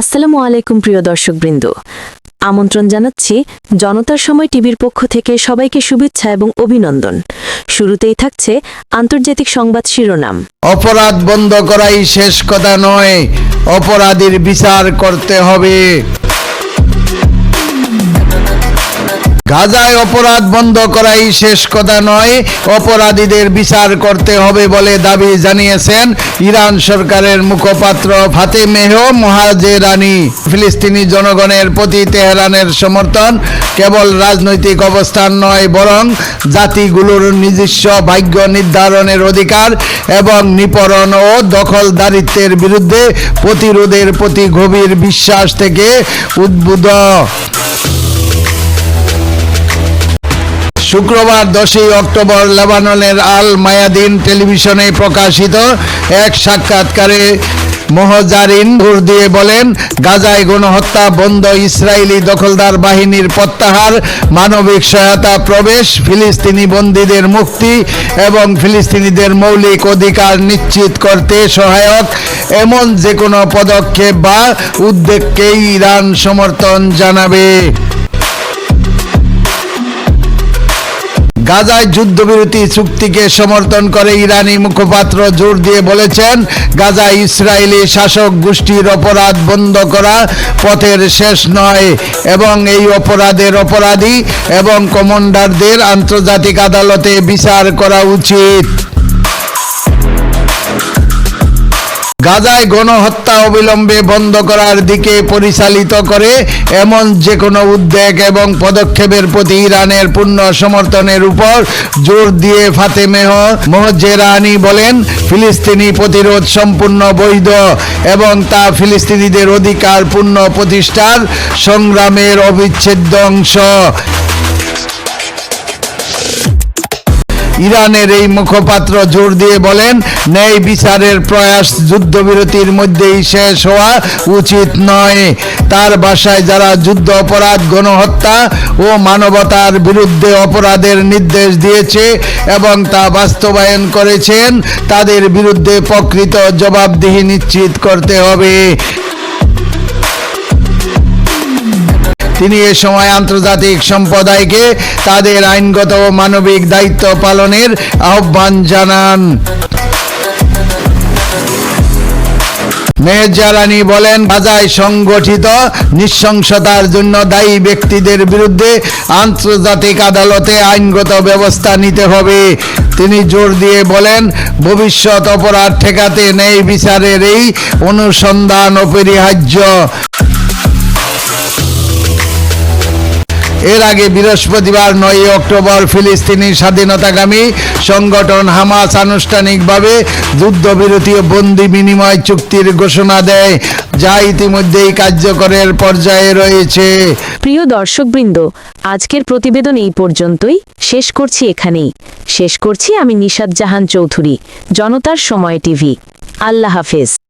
আসসালামু আলাইকুম, প্রিয় দর্শকবৃন্দ। আমন্ত্রণ জানাচ্ছি জনতার সময় টিভির পক্ষ থেকে সবাইকে শুভেচ্ছা এবং অভিনন্দন। শুরুতেই থাকছে আন্তর্জাতিক সংবাদ শিরোনাম। অপরাধ বন্ধ করাই শেষ কথা নয়, অপরাধীর বিচার করতে হবে। গাজায় অপরাধ বন্ধ করাই শেষ কথা নয়। অপরাধীদের বিচার করতে হবে বলে দাবি জানিয়েছেন ইরান সরকারের মুখপাত্র ফাতেমেহ মহাজেরানি। ফিলিস্তিনি জনগণের প্রতি তেহরানের সমর্থন কেবল রাজনৈতিক অবস্থান নয়, বরং জাতিগুলোর নিজস্ব ভাগ্য নির্ধারণের অধিকার এবং নিপরণ ও দখলদারিত্বের বিরুদ্ধে প্রতিরোধের প্রতি গভীর বিশ্বাস থেকে উদ্বুদ্ধ। শুক্রবার দশই অক্টোবর লেবাননের আল মায়াদিন টেলিভিশনে প্রকাশিত এক সাক্ষাৎকারে মহজারিন ঘুর দিয়ে বলেন, গাজায় গণহত্যা, বন্ধ ইসরায়েলি দখলদার বাহিনীর প্রত্যাহার, মানবিক সহায়তা প্রবেশ, ফিলিস্তিনি বন্দীদের মুক্তি এবং ফিলিস্তিনিদের মৌলিক অধিকার নিশ্চিত করতে সহায়ক, এমন যে কোনো পদক্ষেপ বা উদ্যোগকেই ইরান সমর্থন জানাবে। গাজায় যুদ্ধবিরতি চুক্তিকে সমর্থন করে ইরানি মুখপাত্র জোর দিয়ে বলেছেন গাজা ইসরায়েলি শাসক গোষ্ঠীর অপরাধ বন্ধ করা পথের শেষ নয় এবং এই অপরাধের অপরাধী এবং কমান্ডারদের আন্তর্জাতিক আদালতে বিচার করা উচিত। গাজায় গণহত্যা অবিলম্বে বন্ধ করার দিকে পরিচালিত করে এমন যে কোনো উদ্যোগ এবং পদক্ষেপের প্রতি ইরানের পূর্ণ সমর্থনের উপর জোর দিয়ে ফাতেমেহ মোহজেরানি বলেন, ফিলিস্তিনি প্রতিরোধ সম্পূর্ণ বৈধ এবং তা ফিলিস্তিনিদের অধিকার পূর্ণ প্রতিষ্ঠার সংগ্রামের অবিচ্ছেদ্য অংশ। ইরানের এই মুখপাত্র জোর দিয়ে বলেন, ন্যায় বিচারের প্রয়াস যুদ্ধবিরতির মধ্যেই শেষ হওয়া উচিত নয়। তার বাসায় যারা যুদ্ধ অপরাধ, গণহত্যা ও মানবতার বিরুদ্ধে অপরাধের নির্দেশ দিয়েছে এবং তা বাস্তবায়ন করেছেন, তাদের বিরুদ্ধে প্রকৃত জবাবদিহি নিশ্চিত করতে হবে। তিনি এ সময় আন্তর্জাতিক সম্প্রদায়কে তাদের আইনগত ও মানবিক দায়িত্ব পালনের আহ্বান জানান। মেহজারানি বলেন গাজায় সংগঠিত নৃশংসতার জন্য দায়ী ব্যক্তিদের বিরুদ্ধে আন্তর্জাতিক আদালতে আইনগত ব্যবস্থা নিতে হবে। তিনি জোর দিয়ে বলেন, ভবিষ্যৎ অপরাধ ঠেকাতে নেই বিচারের এই অনুসন্ধান অপরিহার্য। এর আগে বৃহস্পতিবার নয় অক্টোবর ফিলিস্তিনি স্বাধীনতাকামী সংগঠন হামাস আনুষ্ঠানিকভাবে যুদ্ধবিরতি ও বন্দি বিনিময় চুক্তির ঘোষণা দেয়, যা ইতিমধ্যেই কার্যকরের পর্যায়ে রয়েছে। প্রিয় দর্শকবৃন্দ, আজকের প্রতিবেদন এই পর্যন্তই। শেষ করছি এখানেই। শেষ করছি আমি নিশাদ জাহান চৌধুরী, জনতার সময় টিভি। আল্লাহ হাফেজ।